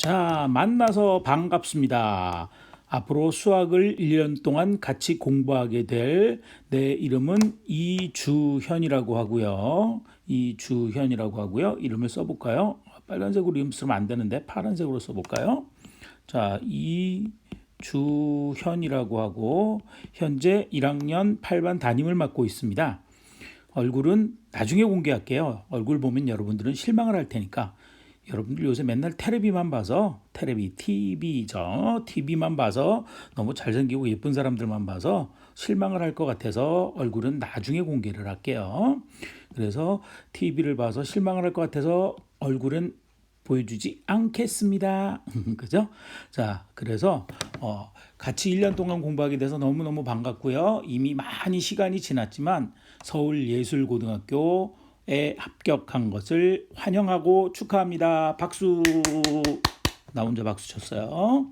자, 만나서 반갑습니다. 앞으로 수학을 1년 동안 같이 공부하게 될 내 이름은 이주현이라고 하고요. 이주현이라고 하고요. 이름을 써볼까요? 빨간색으로 이름 쓰면 안 되는데 파란색으로 써볼까요? 자, 이주현이라고 하고 현재 1학년 8반 담임을 맡고 있습니다. 얼굴은 나중에 공개할게요. 얼굴 보면 여러분들은 실망을 할 테니까 여러분들 요새 맨날 테레비만 봐서 테레비 TV죠. TV만 봐서 너무 잘생기고 예쁜 사람들만 봐서 실망을 할 것 같아서 얼굴은 나중에 공개를 할게요. 그래서 TV를 봐서 실망을 할 것 같아서 얼굴은 보여주지 않겠습니다. 그죠? 자, 그래서 어, 같이 1년 동안 공부하게 돼서 너무너무 반갑고요. 이미 많이 시간이 지났지만 서울예술고등학교 에 합격한 것을 환영하고 축하합니다. 박수. 나 혼자 박수 쳤어요.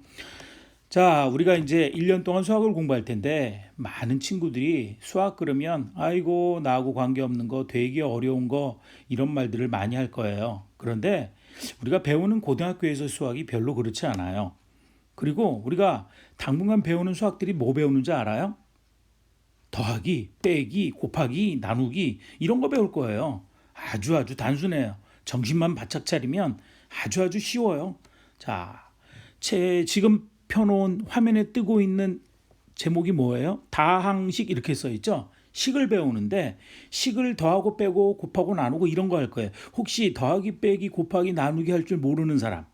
자, 우리가 이제 1년 동안 수학을 공부할 텐데 많은 친구들이 수학 그러면 아이고 나하고 관계없는 거 되게 어려운 거 이런 말들을 많이 할 거예요. 그런데 우리가 배우는 고등학교에서 수학이 별로 그렇지 않아요. 그리고 우리가 당분간 배우는 수학들이 뭐 배우는지 알아요? 더하기, 빼기, 곱하기, 나누기 이런 거 배울 거예요. 아주 아주 단순해요. 정신만 바짝 차리면 아주 아주 쉬워요. 자, 제 지금 펴놓은 화면에 뜨고 있는 제목이 뭐예요? 다항식 이렇게 써 있죠. 식을 배우는데 식을 더하고 빼고 곱하고 나누고 이런 거 할 거예요. 혹시 더하기 빼기 곱하기 나누기 할 줄 모르는 사람.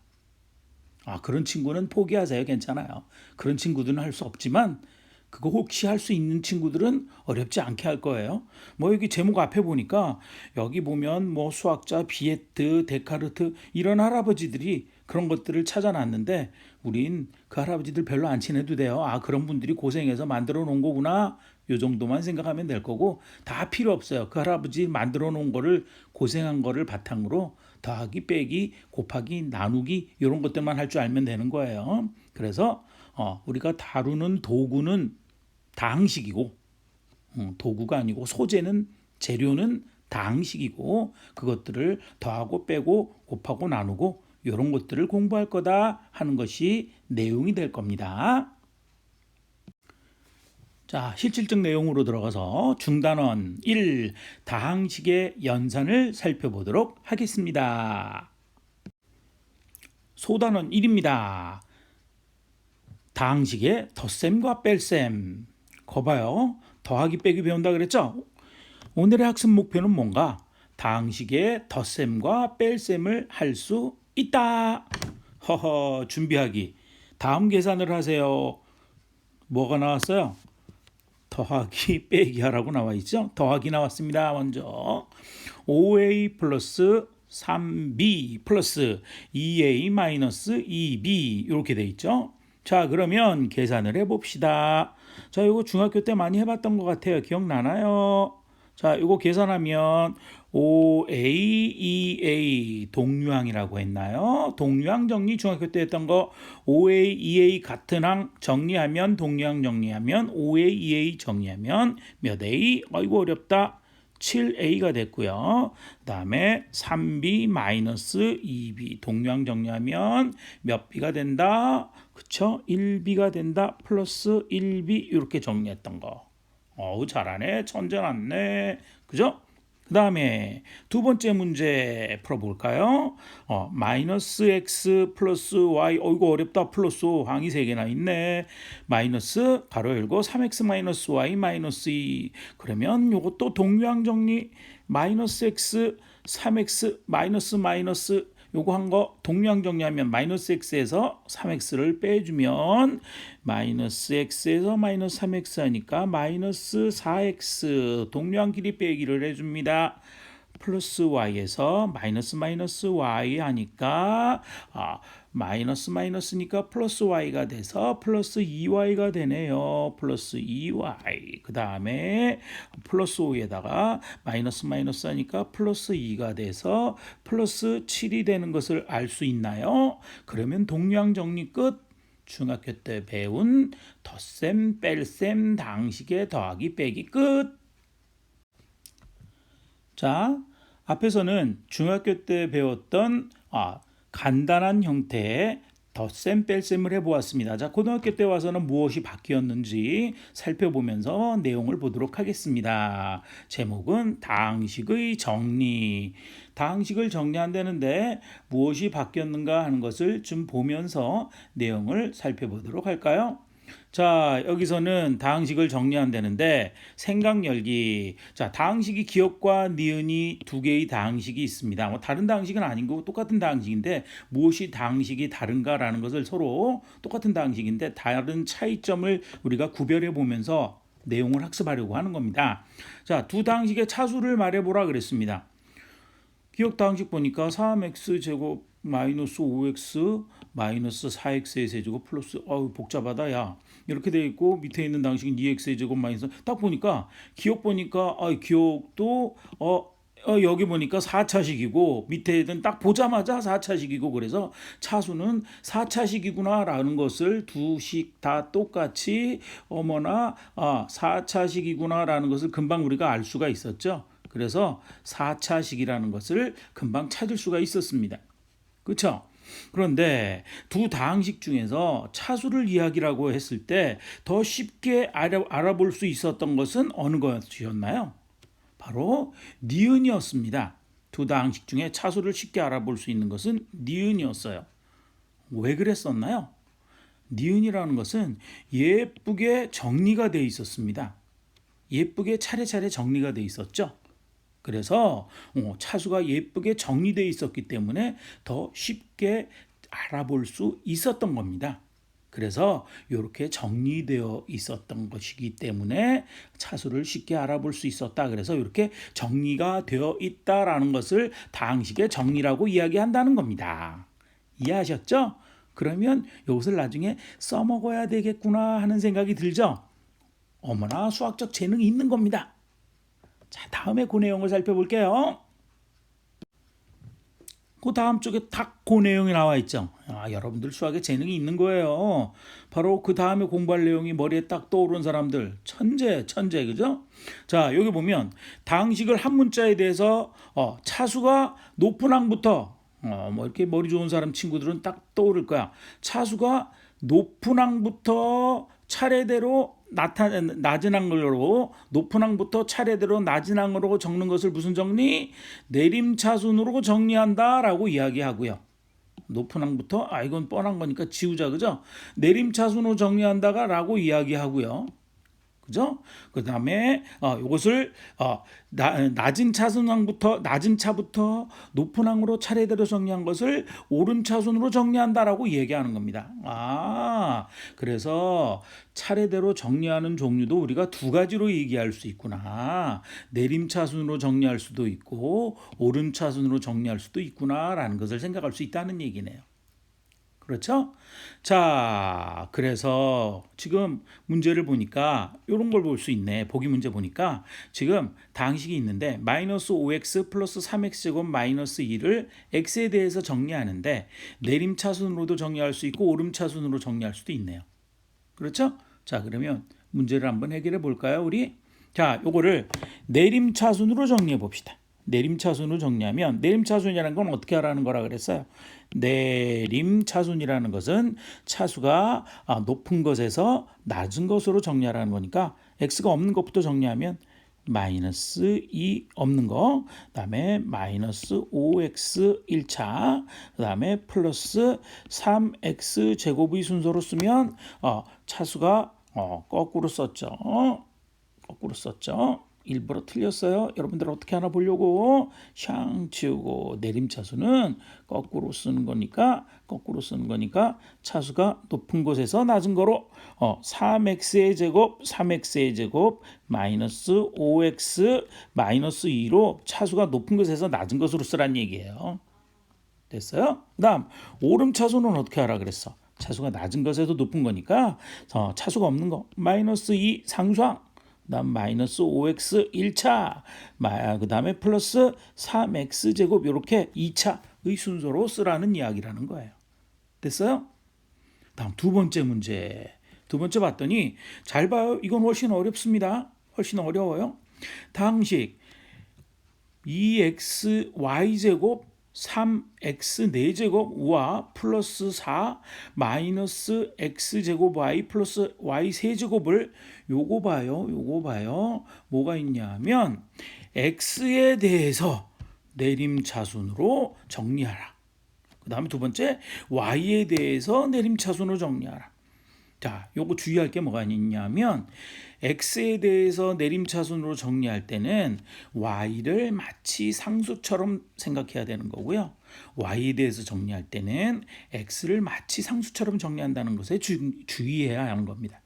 아, 그런 친구는 포기하세요. 괜찮아요. 그런 친구들은 할 수 없지만 그거 혹시 할 수 있는 친구들은 어렵지 않게 할 거예요. 뭐 여기 제목 앞에 보니까 여기 보면 뭐 수학자 비에트, 데카르트 이런 할아버지들이 그런 것들을 찾아놨는데 우린 그 할아버지들 별로 안 친해도 돼요. 아 그런 분들이 고생해서 만들어 놓은 거구나. 요 정도만 생각하면 될 거고 다 필요 없어요. 그 할아버지 만들어 놓은 거를 고생한 거를 바탕으로 더하기 빼기 곱하기 나누기 이런 것들만 할 줄 알면 되는 거예요. 그래서 어, 우리가 다루는 도구는 다항식이고 음, 도구가 아니고 소재는 재료는 다항식이고 그것들을 더하고 빼고 곱하고 나누고 이런 것들을 공부할 거다 하는 것이 내용이 될 겁니다. 자, 실질적 내용으로 들어가서 중단원 1 다항식의 연산을 살펴보도록 하겠습니다. 소단원 1입니다. 다항식의 덧셈과 뺄셈. 거봐요. 더하기 빼기 배운다 그랬죠? 오늘의 학습 목표는 뭔가? 다항식의 덧셈과 뺄셈을 할 수 있다. 허허, 준비하기. 다음 계산을 하세요. 뭐가 나왔어요? 더하기 빼기 하라고 나와 있죠? 더하기 나왔습니다. 먼저 5a 플러스 3b 플러스 2a 마이너스 2b 이렇게 돼 있죠? 자, 그러면 계산을 해 봅시다. 자, 이거 중학교 때 많이 해봤던 것 같아요. 기억나나요? 자, 이거 계산하면 5A, 2A 동류항이라고 했나요? 동류항 정리 중학교 때 했던 거 5A, 2A 같은 항 정리하면 동류항 정리하면 5A, 2A 정리하면 몇 A? 어이구 어렵다. 7a가 됐고요. 그 다음에 3b 마이너스 2b 동량 정리하면 몇 b가 된다? 그쵸? 1b가 된다. 플러스 1b 이렇게 정리했던 거. 어우 잘하네. 천재 났네. 그죠? 그 다음에 두 번째 문제 풀어볼까요? 어, 마이너스 x 플러스 y 어이구 어렵다 플러스 항이 세 개나 있네 마이너스 가로 열고 3x 마이너스 y 마이너스 2 그러면 요것도 동류항 정리 마이너스 x 3x 마이너스 마이너스 요거 한 거 동량 정리하면 마이너스 x에서 3x를 빼주면 마이너스 x에서 마이너스 3x 하니까 마이너스 4x 동량 길이 빼기를 해줍니다. 플러스 y에서 마이너스 마이너스 y 하니까 아, 마이너스 마이너스니까 플러스 y가 돼서 플러스 2y가 되네요. 플러스 2y. 그 다음에 플러스 5에다가 마이너스 마이너스 하니까 플러스 2가 돼서 플러스 7이 되는 것을 알 수 있나요? 그러면 동량 정리 끝. 중학교 때 배운 덧셈, 뺄셈, 당식의 더하기, 빼기 끝. 자, 앞에서는 중학교 때 배웠던 아, 간단한 형태의 덧셈 뺄셈을 해보았습니다. 자, 고등학교 때 와서는 무엇이 바뀌었는지 살펴보면서 내용을 보도록 하겠습니다. 제목은 당식의 정리. 당식을 정리한다는데 무엇이 바뀌었는가 하는 것을 좀 보면서 내용을 살펴보도록 할까요? 자, 여기서는 다항식을 정리한다는데 생각 열기. 자, 다항식이 기억과 니은이 두 개의 다항식이 있습니다. 뭐 다른 다항식은 아닌 거고 똑같은 다항식인데 무엇이 다항식이 다른가라는 것을 서로 똑같은 다항식인데 다른 차이점을 우리가 구별해 보면서 내용을 학습하려고 하는 겁니다. 자, 두 다항식의 차수를 말해 보라 그랬습니다. 기억 다항식 보니까 3x 제곱 마이너스 5x 마이너스 4x의 세제곱 플러스 어우 복잡하다 야 이렇게 돼 있고 밑에 있는 다항식은 2x의 제곱 마이너스 딱 보니까 기억 보니까 아 기억도 어 어, 여기 보니까 4차식이고 밑에 있는 딱 보자마자 4차식이고 그래서 차수는 4차식이구나라는 것을 두 식 다 똑같이 어머나 아 4차식이구나라는 것을 금방 우리가 알 수가 있었죠. 그래서 4차식이라는 것을 금방 찾을 수가 있었습니다. 그렇죠? 그런데 두 다항식 중에서 차수를 이야기라고 했을 때 더 쉽게 알아, 알아 볼 수 있었던 것은 어느 것이었나요? 바로 니은이었습니다. 두 다항식 중에 차수를 쉽게 알아볼 수 있는 것은 니은이었어요. 왜 그랬었나요? 니은이라는 것은 예쁘게 정리가 돼 있었습니다. 예쁘게 차례차례 정리가 돼 있었죠. 그래서 어, 차수가 예쁘게 정리되어 있었기 때문에 더 쉽게 알아볼 수 있었던 겁니다. 그래서 이렇게 정리되어 있었던 것이기 때문에 차수를 쉽게 알아볼 수 있었다. 그래서 이렇게 정리가 되어 있다라는 것을 다항식의 정리라고 이야기한다는 겁니다. 이해하셨죠? 그러면 이것을 나중에 써먹어야 되겠구나 하는 생각이 들죠? 어머나 수학적 재능이 있는 겁니다. 자, 다음에 그 내용을 살펴볼게요. 그 다음 쪽에 딱 그 내용이 나와 있죠. 아, 여러분들 수학에 재능이 있는 거예요. 바로 그 다음에 공부할 내용이 머리에 딱 떠오른 사람들. 천재, 천재, 그죠? 자, 여기 보면 당식을 한 문자에 대해서 어, 차수가 높은 항부터 어, 뭐 이렇게 머리 좋은 사람 친구들은 딱 떠오를 거야. 차수가 높은 항부터 차례대로 나타 낮은 항으로 높은 항부터 차례대로 낮은 항으로 적는 것을 무슨 정리? 내림차순으로 정리한다라고 이야기하고요. 높은 항부터 아 이건 뻔한 거니까 지우자 그죠? 내림차순으로 정리한다가라고 이야기하고요. 그죠? 그 다음에 어, 이것을 어, 나, 낮은 차순항부터 낮은 차부터 높은 항으로 차례대로 정리한 것을 오른 차순으로 정리한다라고 얘기하는 겁니다. 아, 그래서 차례대로 정리하는 종류도 우리가 두 가지로 얘기할 수 있구나. 내림 차순으로 정리할 수도 있고 오른 차순으로 정리할 수도 있구나라는 것을 생각할 수 있다는 얘기네요. 그렇죠? 자, 그래서 지금 문제를 보니까 이런 걸 볼 수 있네. 보기 문제 보니까 지금 당식이 있는데 마이너스 5x 플러스 3x 제곱 마이너스 2를 x에 대해서 정리하는데 내림차순으로도 정리할 수 있고 오름차순으로 정리할 수도 있네요. 그렇죠? 자, 그러면 문제를 한번 해결해 볼까요, 우리? 자, 요거를 내림차순으로 정리해 봅시다. 내림차순으로 정리하면 내림차순이라는 건 어떻게 하라는 거라 그랬어요? 내림 차순이라는 것은 차수가 아, 높은 것에서 낮은 것으로 정리하라는 거니까 x가 없는 것부터 정리하면 마이너스 2 없는 거, 그 다음에 마이너스 5x 1차, 그 다음에 플러스 3x 제곱의 순서로 쓰면 어, 차수가 어, 거꾸로 썼죠. 거꾸로 썼죠. 일부러 틀렸어요. 여러분들 어떻게 하나 보려고 샹 치우고 내림 차수는 거꾸로 쓰는 거니까 거꾸로 쓰는 거니까 차수가 높은 곳에서 낮은 거로 어 3x의 제곱 3x의 제곱 마이너스 5x 마이너스 2로 차수가 높은 곳에서 낮은 것으로 쓰란 얘기예요. 됐어요? 그다음 오름 차수는 어떻게 하라 그랬어? 차수가 낮은 것에도 높은 거니까 어, 차수가 없는 거 마이너스 2 상수항 그 다음 마이너스 5x 1차, 그 다음에 플러스 3x 제곱 이렇게 2차의 순서로 쓰라는 이야기라는 거예요. 됐어요? 다음 두 번째 문제. 두 번째 봤더니 잘 봐요. 이건 훨씬 어렵습니다. 훨씬 어려워요. 당식 2x y 제곱 3x 4제곱와 플러스 4 마이너스 x제곱 y 플러스 y 세제곱을 요거 봐요. 요거 봐요. 뭐가 있냐면 x에 대해서 내림차순으로 정리하라. 그 다음에 두 번째 y에 대해서 내림차순으로 정리하라. 자, 요거 주의할 게 뭐가 있냐면 x에 대해서 내림차순으로 정리할 때는 y를 마치 상수처럼 생각해야 되는 거고요. y에 대해서 정리할 때는 x를 마치 상수처럼 정리한다는 것에 주, 주의해야 하는 겁니다.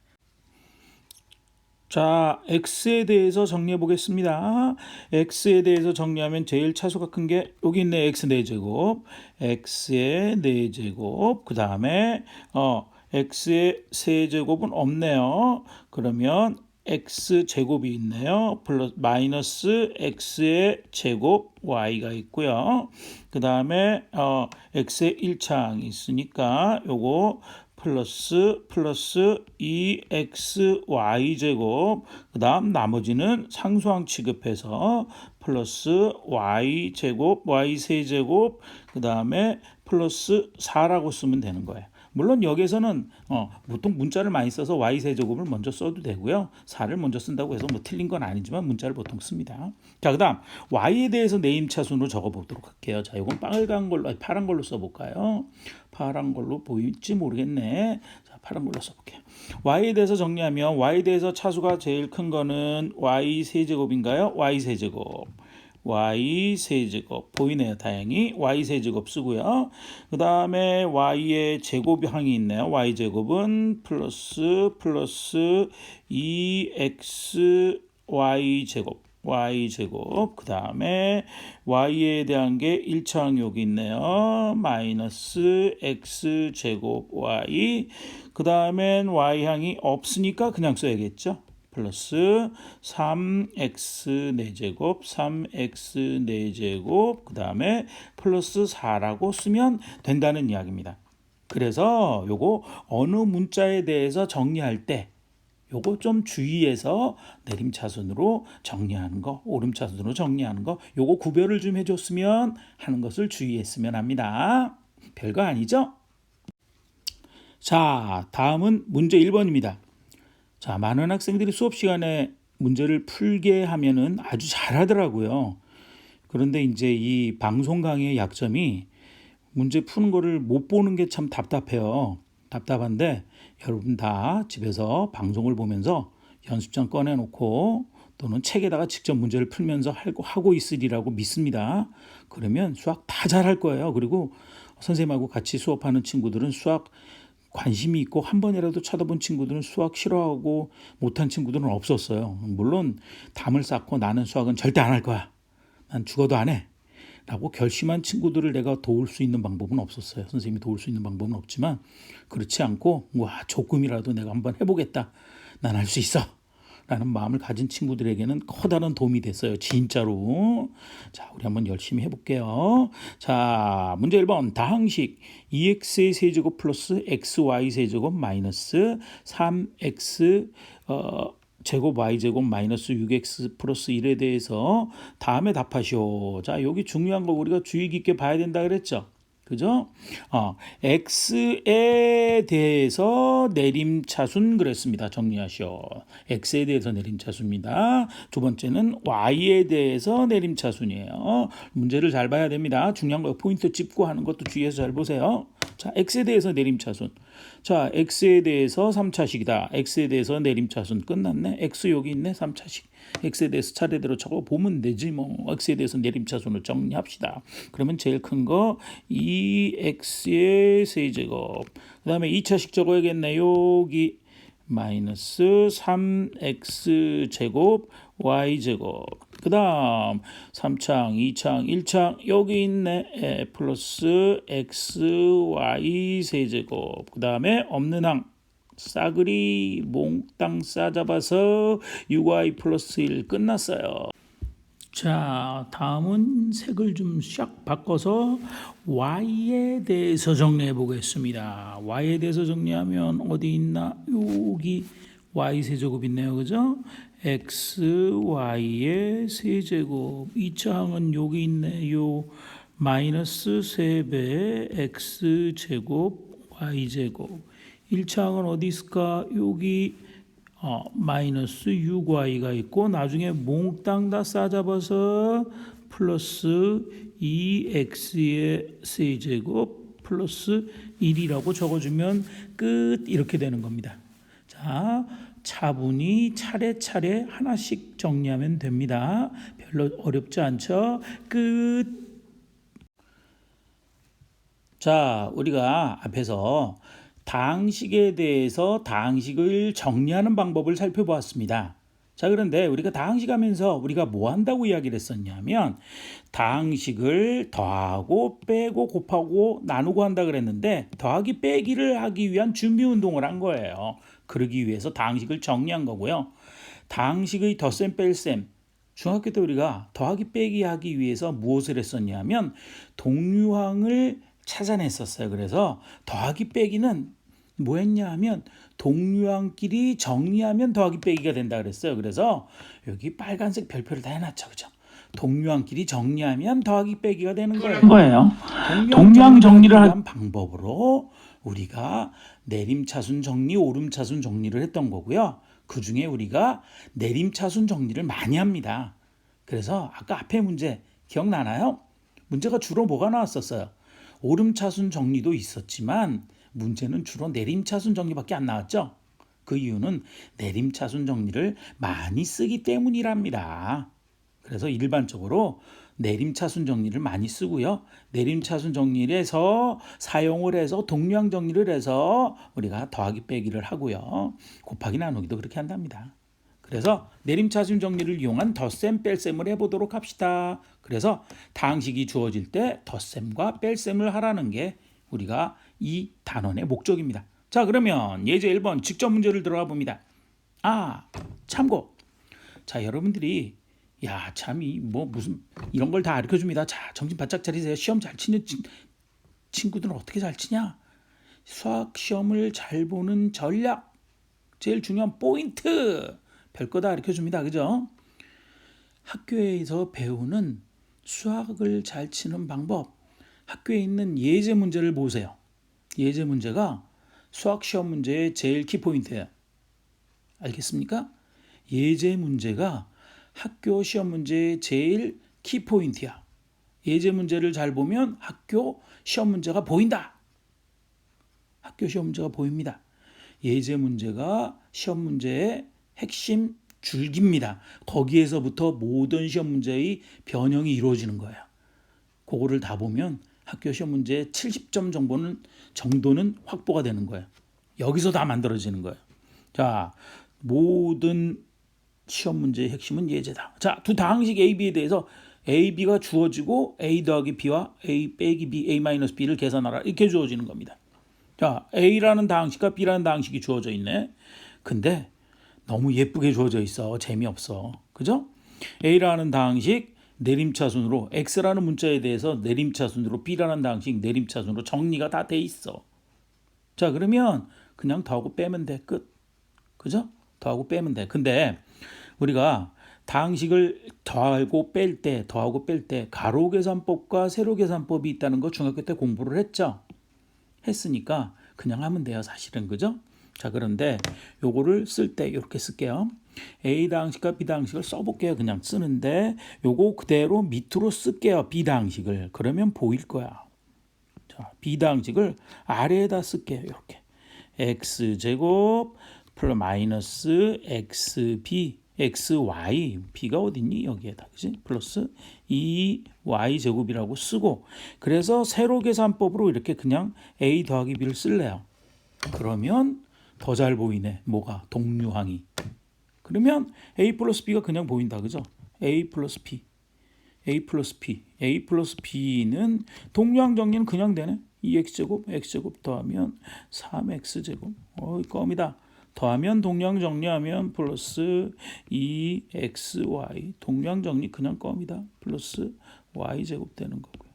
자, x에 대해서 정리해 보겠습니다. x에 대해서 정리하면 제일 차수가 큰 게 여기 있네. x 4제곱. x의 4제곱. 그 다음에 어 x의 세제곱은 없네요. 그러면 x 제곱이 있네요. 플러스 마이너스 x의 제곱 y가 있고요. 그 다음에 어 x의 1창이 있으니까 요거 플러스 플러스 2xy 제곱 그 다음 나머지는 상수항 취급해서 플러스 y 제곱 y 세제곱 그 다음에 플러스 4라고 쓰면 되는 거예요. 물론 여기에서는 어, 보통 문자를 많이 써서 y 세제곱을 먼저 써도 되고요. 4를 먼저 쓴다고 해서 뭐 틀린 건 아니지만 문자를 보통 씁니다. 자, 그다음 y에 대해서 네임차순으로 적어 보도록 할게요. 자, 이건 빨간 걸로 아니, 파란 걸로 써 볼까요? 파란 걸로 보일지 모르겠네. 자, 파란 걸로 써 볼게요. y에 대해서 정리하면 y에 대해서 차수가 제일 큰 거는 y 세제곱인가요? y 세제곱. Y 세제곱. 보이네요 다행히. Y 세제곱 쓰고요. 그 다음에 y의 제곱항이 있네요. Y 제곱은 플러스 플러스 2x y 제곱. Y 제곱. 그 다음에 y에 대한 게 1차항 여기 있네요. 마이너스 x 제곱 y. 그 다음엔 y항이 없으니까 그냥 써야겠죠 플러스 3x 4제곱 3x 4제곱 그 다음에 플러스 4라고 쓰면 된다는 이야기입니다. 그래서 요거 어느 문자에 대해서 정리할 때 요거 좀 주의해서 내림차순으로 정리하는 거, 오름차순으로 정리하는 거, 요거 구별을 좀 해줬으면 하는 것을 주의했으면 합니다. 별거 아니죠? 자, 다음은 문제 1번입니다. 자, 많은 학생들이 수업 시간에 문제를 풀게 하면은 아주 잘하더라고요. 그런데 이제 이 방송 강의의 약점이 문제 푸는 거를 못 보는 게 참 답답해요. 답답한데 여러분 다 집에서 방송을 보면서 연습장 꺼내놓고 또는 책에다가 직접 문제를 풀면서 하고 있으리라고 믿습니다. 그러면 수학 다 잘할 거예요. 그리고 선생님하고 같이 수업하는 친구들은 수학 관심이 있고 한 번이라도 쳐다본 친구들은 수학 싫어하고 못한 친구들은 없었어요. 물론 담을 쌓고 나는 수학은 절대 안 할 거야. 난 죽어도 안 해. 라고 결심한 친구들을 내가 도울 수 있는 방법은 없었어요. 선생님이 도울 수 있는 방법은 없지만 그렇지 않고 와 조금이라도 내가 한번 해보겠다. 난 할 수 있어. 라는 마음을 가진 친구들에게는 커다란 도움이 됐어요. 진짜로. 자, 우리 한번 열심히 해볼게요. 자, 문제 1번. 다항식 2x의 세제곱 플러스 xy 세제곱 마이너스 3x 어, 제곱 y 제곱 마이너스 6x 플러스 1에 대해서 다음에 답하시오. 자, 여기 중요한 거 우리가 주의 깊게 봐야 된다 그랬죠. 그죠? 어, x에 대해서 내림차순 그랬습니다. 정리하시오. x에 대해서 내림차순입니다. 두 번째는 y에 대해서 내림차순이에요. 문제를 잘 봐야 됩니다. 중요한 거 포인트 짚고 하는 것도 주의해서 잘 보세요. 자, x에 대해서 내림차순. 자, x에 대해서 3차식이다. x에 대해서 내림차순 끝났네. x 여기 있네. 3차식. X에 대해서 차례대로 적어 보면 되지 뭐 x에 대해서 내림차순을 정리합시다. 그러면 제일 큰 거 2x의 세제곱. 그 다음에 2차식 적어야겠네. 여기 마이너스 3x 제곱 y 제곱. 그 다음 3창, 2창, 1창 여기 있네. 에, 플러스 x y 세제곱. 그 다음에 없는 항 싸그리 몽땅 싸잡아서 6y 플러스 1 끝났어요. 자, 다음은 색을 좀 샥 바꿔서 y에 대해서 정리해 보겠습니다. y에 대해서 정리하면 어디 있나? 여기 y 세제곱 있네요. 그죠? x, y의 세제곱. 2차 항은 여기 있네요. 마이너스 3배 x 제곱 y 제곱 1차항은 어디 있을까? 여기 어, 마이너스 6y가 있고 나중에 몽땅 다 싸잡아서 플러스 2x의 세제곱 플러스 1이라고 적어주면 끝 이렇게 되는 겁니다. 자, 차분히 차례차례 하나씩 정리하면 됩니다. 별로 어렵지 않죠? 끝. 자, 우리가 앞에서 다항식에 대해서 다항식을 정리하는 방법을 살펴보았습니다. 자, 그런데 우리가 다항식 하면서 우리가 뭐 한다고 이야기를 했었냐면 다항식을 더하고 빼고 곱하고 나누고 한다 그랬는데 더하기 빼기를 하기 위한 준비 운동을 한 거예요. 그러기 위해서 다항식을 정리한 거고요. 다항식의 덧셈 뺄셈 중학교 때 우리가 더하기 빼기 하기 위해서 무엇을 했었냐면 동류항을 찾아냈었어요. 그래서 더하기 빼기는 뭐 했냐 하면 동류항끼리 정리하면 더하기 빼기가 된다 그랬어요. 그래서 여기 빨간색 별표를 다 해놨죠. 그죠? 동류항끼리 정리하면 더하기 빼기가 되는 거예요. 거예요. 동류항 정리를 한 방법으로 우리가 내림차순 정리, 오름차순 정리를 했던 거고요. 그 중에 우리가 내림차순 정리를 많이 합니다. 그래서 아까 앞에 문제 기억나나요? 문제가 주로 뭐가 나왔었어요? 오름차순 정리도 있었지만 문제는 주로 내림차순 정리밖에 안 나왔죠. 그 이유는 내림차순 정리를 많이 쓰기 때문이랍니다. 그래서 일반적으로 내림차순 정리를 많이 쓰고요. 내림차순 정리를 해서 사용을 해서 동류항 정리를 해서 우리가 더하기 빼기를 하고요. 곱하기 나누기도 그렇게 한답니다. 그래서 내림차순 정리를 이용한 덧셈 뺄셈을 해보도록 합시다. 그래서 다항식이 주어질 때 덧셈과 뺄셈을 하라는 게 우리가 이 단원의 목적입니다. 자 그러면 예제 1번 직접 문제를 들어가 봅니다. 아 참고 자 여러분들이 야 참이 뭐 무슨 이런 걸 다 가르쳐 줍니다. 자 정신 바짝 차리세요. 시험 잘 치는 친- 친구들은 어떻게 잘 치냐? 수학 시험을 잘 보는 전략 제일 중요한 포인트 별거 다 가르쳐 줍니다. 그죠? 학교에서 배우는 수학을 잘 치는 방법 학교에 있는 예제 문제를 보세요. 예제 문제가 수학 시험 문제의 제일 키포인트예요. 알겠습니까? 예제 문제가 학교 시험 문제의 제일 키포인트야. 예제 문제를 잘 보면 학교 시험 문제가 보인다. 학교 시험 문제가 보입니다. 예제 문제가 시험 문제의 핵심 줄기입니다. 거기에서부터 모든 시험 문제의 변형이 이루어지는 거예요. 그거를 다 보면 학교 시험 문제 70점 정도는 정도는 확보가 되는 거예요. 여기서 다 만들어지는 거예요. 자, 모든 시험 문제의 핵심은 예제다. 자, 두 다항식 A, B에 대해서 A, B가 주어지고 A 더하기 B와 A 빼기 B, A 마이너스 B를 계산하라 이렇게 주어지는 겁니다. 자, A라는 다항식과 B라는 다항식이 주어져 있네. 근데 너무 예쁘게 주어져 있어. 재미없어. 그죠? A라는 다항식 내림차순으로 X라는 문자에 대해서 내림차순으로 B라는 다항식 내림차순으로 정리가 다 돼 있어. 자, 그러면 그냥 더하고 빼면 돼. 끝. 그죠? 더하고 빼면 돼. 근데 우리가 다항식을 더하고 뺄 때, 더하고 뺄 때 가로 계산법과 세로 계산법이 있다는 거 중학교 때 공부를 했죠. 했으니까 그냥 하면 돼요, 사실은. 그죠? 자, 그런데 요거를 쓸 때 이렇게 쓸게요. A 다항식과 B 다항식을 써볼게요. 그냥 쓰는데 요거 그대로 밑으로 쓸게요. B 다항식을. 그러면 보일 거야. 자, B 다항식을 아래에다 쓸게요. 이렇게. x 제곱 플러스 마이너스 xb xy b가 어딨니 여기에다 그지 플러스 2y 제곱이라고 쓰고 그래서 세로 계산법으로 이렇게 그냥 a 더하기 b를 쓸래요 그러면 더 잘 보이네 뭐가 동류항이 그러면 a 플러스 b가 그냥 보인다 그죠? A 플러스 b. A 플러스 p a 플러스 b는 동류항 정리는 그냥 되네. 2x제곱 x제곱 더하면 3x제곱. 어이 껌이다. 더하면 동량 정리하면 플러스 2xy 동량 정리 그냥 껌이다. 플러스 y 제곱 되는 거고요.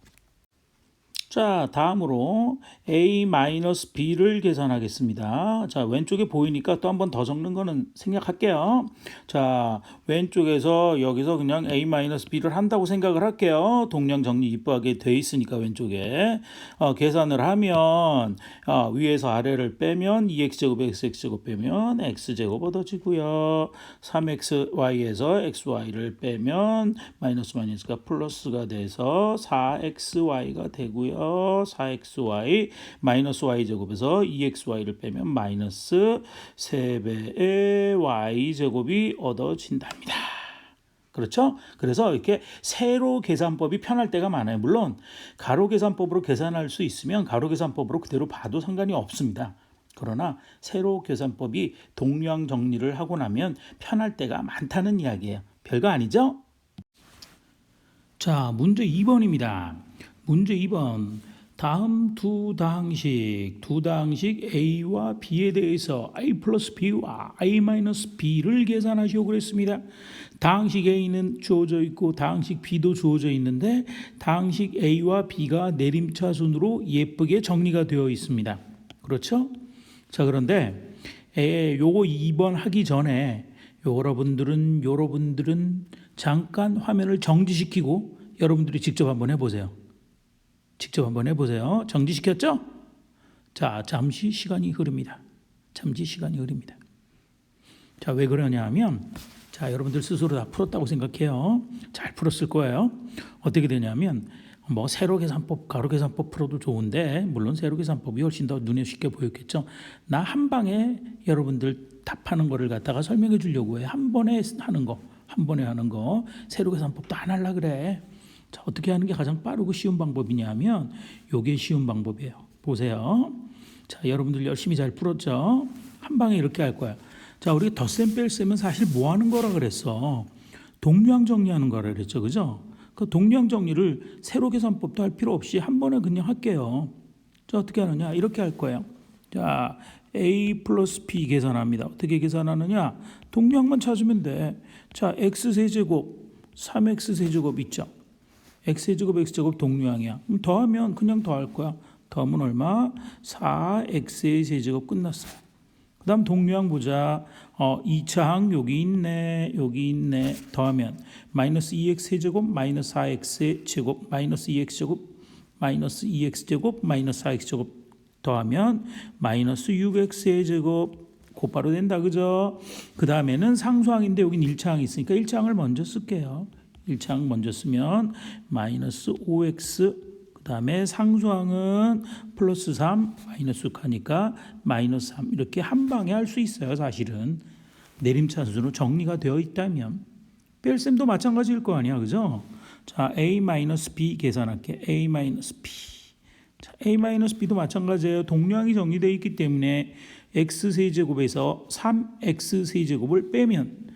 자, 다음으로 a-b를 계산하겠습니다. 자, 왼쪽에 보이니까 또 한 번 더 적는 거는 생략할게요. 자, 왼쪽에서 여기서 그냥 a-b를 한다고 생각을 할게요. 동량 정리 이쁘하게 돼 있으니까 왼쪽에. 어, 계산을 하면 어, 위에서 아래를 빼면 2x제곱 xx제곱 빼면 x제곱 얻어지고요. 3xy에서 xy를 빼면 마이너스 마이너스가 플러스가 돼서 4xy가 되고요. 4xy 마이너스 y 제곱에서 2xy를 빼면 마이너스 3배의 y 제곱이 얻어진답니다. 그렇죠? 그래서 이렇게 세로 계산법이 편할 때가 많아요. 물론 가로 계산법으로 계산할 수 있으면 가로 계산법으로 그대로 봐도 상관이 없습니다. 그러나 세로 계산법이 동량 정리를 하고 나면 편할 때가 많다는 이야기예요. 별거 아니죠? 자, 문제 2번입니다. 문제 2번. 다음 두 당식, 두 당식 A와 B에 대해서 A 플러스 B와 I 마이너스 B를 계산하시오 그랬습니다. 당식 A는 주어져 있고 당식 B도 주어져 있는데 당식 A와 B가 내림차순으로 예쁘게 정리가 되어 있습니다. 그렇죠? 자, 그런데 에, 요거 2번 하기 전에 여러분들은 여러분들은 잠깐 화면을 정지시키고 여러분들이 직접 한번 해보세요. 직접 한번 해보세요. 정지시켰죠? 자, 잠시 시간이 흐릅니다. 잠시 시간이 흐릅니다. 자, 왜 그러냐 하면, 자, 여러분들 스스로 다 풀었다고 생각해요. 잘 풀었을 거예요. 어떻게 되냐면, 뭐, 세로 계산법, 가로 계산법 풀어도 좋은데, 물론 세로 계산법이 훨씬 더 눈에 쉽게 보였겠죠. 나 한 방에 여러분들 답하는 거를 갖다가 설명해 주려고 해. 한 번에 하는 거, 한 번에 하는 거. 세로 계산법도 안 하려 그래. 자, 어떻게 하는 게 가장 빠르고 쉬운 방법이냐면 요게 쉬운 방법이에요. 보세요. 자, 여러분들 열심히 잘 풀었죠? 한 방에 이렇게 할 거야. 자, 우리가 덧셈 뺄셈은 사실 뭐 하는 거라 그랬어? 동량 정리하는 거라 그랬죠. 그죠? 그 동량 정리를 세로 계산법도 할 필요 없이 한 번에 그냥 할게요. 자, 어떻게 하느냐? 이렇게 할 거예요. 자, A 플러스 B 계산합니다. 어떻게 계산하느냐? 동량만 찾으면 돼. 자, x 세제곱, 3x 세제곱 있죠? X제곱 x제곱 동류항이야. 더하면 그냥 더할 거야. 더하면 얼마? 4x의 세제곱 끝났어요. 그 다음 동류항 보자. 어, 2차항 여기 있네. 여기 있네. 더하면 마이너스 2x 세제곱 마이너스 4x 제곱 마이너스 2x 제곱 마이너스 2x 제곱 마이너스 4x 제곱 더하면 마이너스 6x의 제곱 곧바로 된다 그죠? 그 다음에는 상수항인데 여긴 1차항이 있으니까 1차항을 먼저 쓸게요. 1차항 먼저 쓰면 마이너스 5x 그 다음에 상수항은 플러스 3 마이너스 6하니까 마이너스 3 이렇게 한 방에 할 수 있어요 사실은. 내림차순으로 정리가 되어 있다면. 뺄셈도 마찬가지일 거 아니야 그죠? 자 a 마이너스 b 계산할게. A 마이너스 b. 자, a 마이너스 b도 마찬가지예요. 동량이 정리되어 있기 때문에 x 세제곱에서 3x 세제곱을 빼면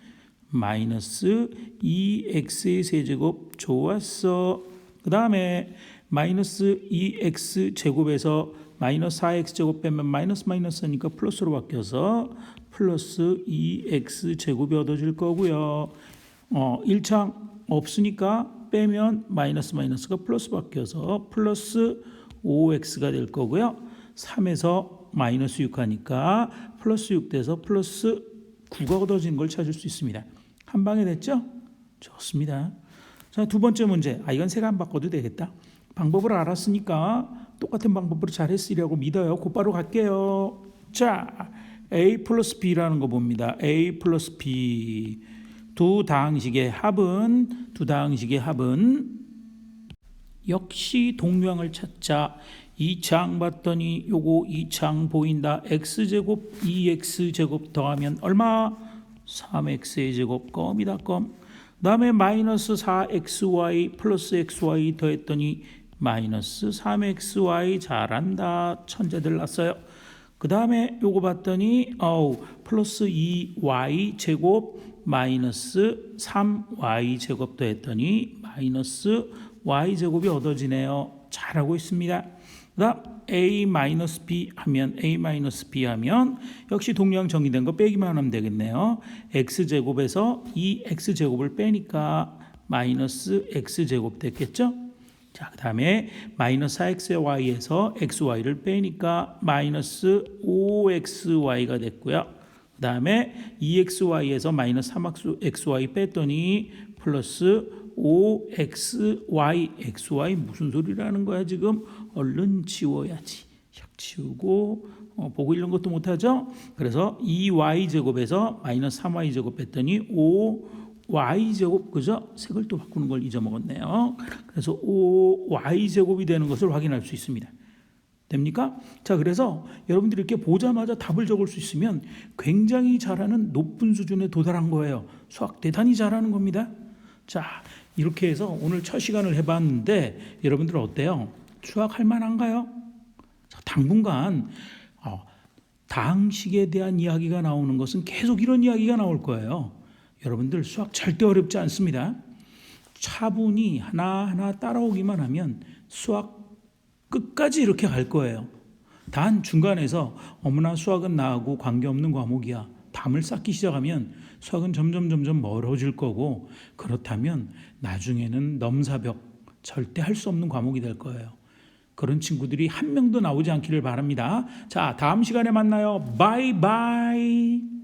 마이너스 2x의 세제곱 좋았어. 그 다음에 마이너스 2x 제곱에서 마이너스 4x 제곱 빼면 마이너스 마이너스니까 플러스로 바뀌어서 플러스 2x 제곱이 얻어질 거고요. 어, 1창 없으니까 빼면 마이너스 마이너스가 플러스 바뀌어서 플러스 5x가 될 거고요. 3에서 마이너스 6 하니까 플러스 6 돼서 플러스 9가 얻어진 걸 찾을 수 있습니다. 한 방에 됐죠? 좋습니다. 자, 두 번째 문제. 아, 이건 새가 안 바꿔도 되겠다. 방법을 알았으니까 똑같은 방법으로 잘 했으리라고 믿어요. 곧바로 갈게요. 자, A 플러스 B라는 거 봅니다. A 플러스 B. 두 다항식의 합은, 두 다항식의 합은 역시 동량을 찾자. 이창 봤더니 요거 이창 보인다. x제곱 2x제곱 더하면 얼마? 3x의 제곱 껌이다 껌. 그 다음에 마이너스 4xy 플러스 xy 더했더니 마이너스 3xy 잘한다 천재들 났어요. 그 다음에 요거 봤더니 어우 플러스 2y 제곱 마이너스 3y 제곱 더했더니 마이너스 y 제곱이 얻어지네요. 잘하고 있습니다. 그다음 a 마이너스 b 하면 a 마이너스 b 하면 역시 동량 정의된 거 빼기만 하면 되겠네요. x 제곱에서 이 x 제곱을 빼니까 마이너스 x 제곱 됐겠죠? 자, 그 다음에 마이너스 4x의 y에서 xy를 빼니까 마이너스 5xy가 됐고요. 그 다음에 2xy에서 마이너스 3xy 뺐더니 플러스 5xy, xy 무슨 소리라는 거야 지금? 얼른 지워야지. 샥 지우고 어, 보고 읽는 것도 못하죠? 그래서 2y 제곱에서 마이너스 3y 제곱 뺐더니 5y 제곱 그죠? 색을 또 바꾸는 걸 잊어먹었네요. 그래서 5y 제곱이 되는 것을 확인할 수 있습니다. 됩니까? 자, 그래서 여러분들이 이렇게 보자마자 답을 적을 수 있으면 굉장히 잘하는 높은 수준에 도달한 거예요. 수학 대단히 잘하는 겁니다. 자, 이렇게 해서 오늘 첫 시간을 해봤는데 여러분들 어때요? 수학 할 만한가요? 자, 당분간 어, 당식에 대한 이야기가 나오는 것은 계속 이런 이야기가 나올 거예요. 여러분들 수학 절대 어렵지 않습니다. 차분히 하나하나 따라오기만 하면 수학 끝까지 이렇게 갈 거예요. 단 중간에서 어머나 수학은 나하고 관계없는 과목이야. 담을 쌓기 시작하면 수학은 점점 점점 멀어질 거고 그렇다면 나중에는 넘사벽 절대 할 수 없는 과목이 될 거예요. 그런 친구들이 한 명도 나오지 않기를 바랍니다. 자, 다음 시간에 만나요. 바이바이.